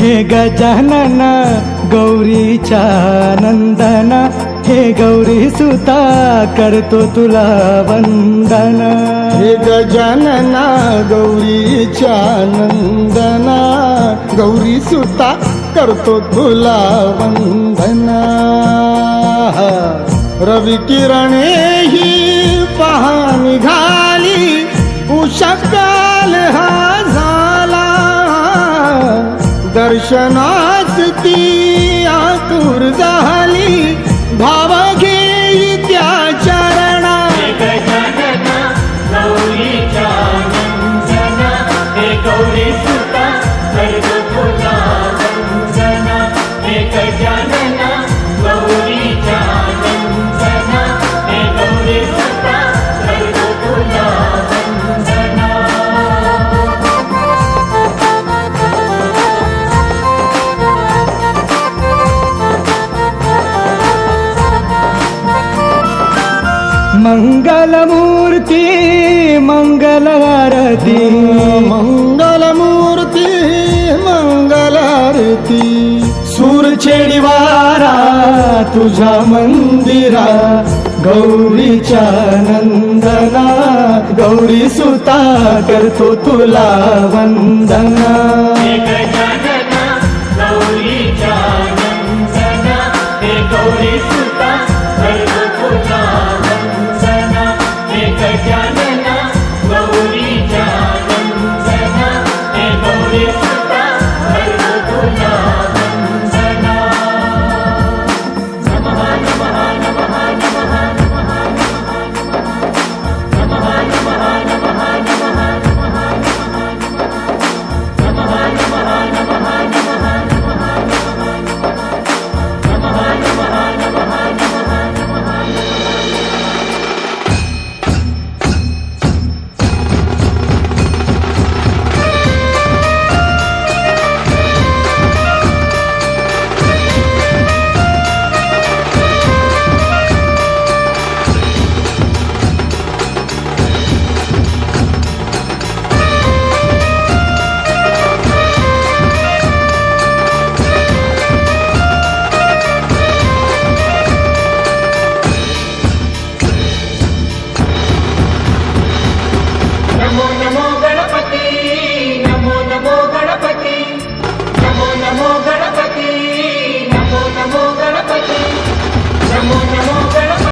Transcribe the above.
हे गजानन गौरीच्या नंदन हे गौरी सुता करतो तुला वंदन. हे गजानन गौरीच्या नंदना गौरी सुता करतो तुला वंदना. रवी किरणे ही पहा निघा. दर्शनास ती आतुर झाली. भाव घेई त्या चरणा गजानना गौरीच्या गौरी मंगलमूर्ती मंगलारती. मंगलमूर्ती मंगलारती. सूरछेडीवारा तुझ्या मंदिरा. गौरीच्या नंदना गौरी सुता करतो तुला वंदना. गौरी सुता wanna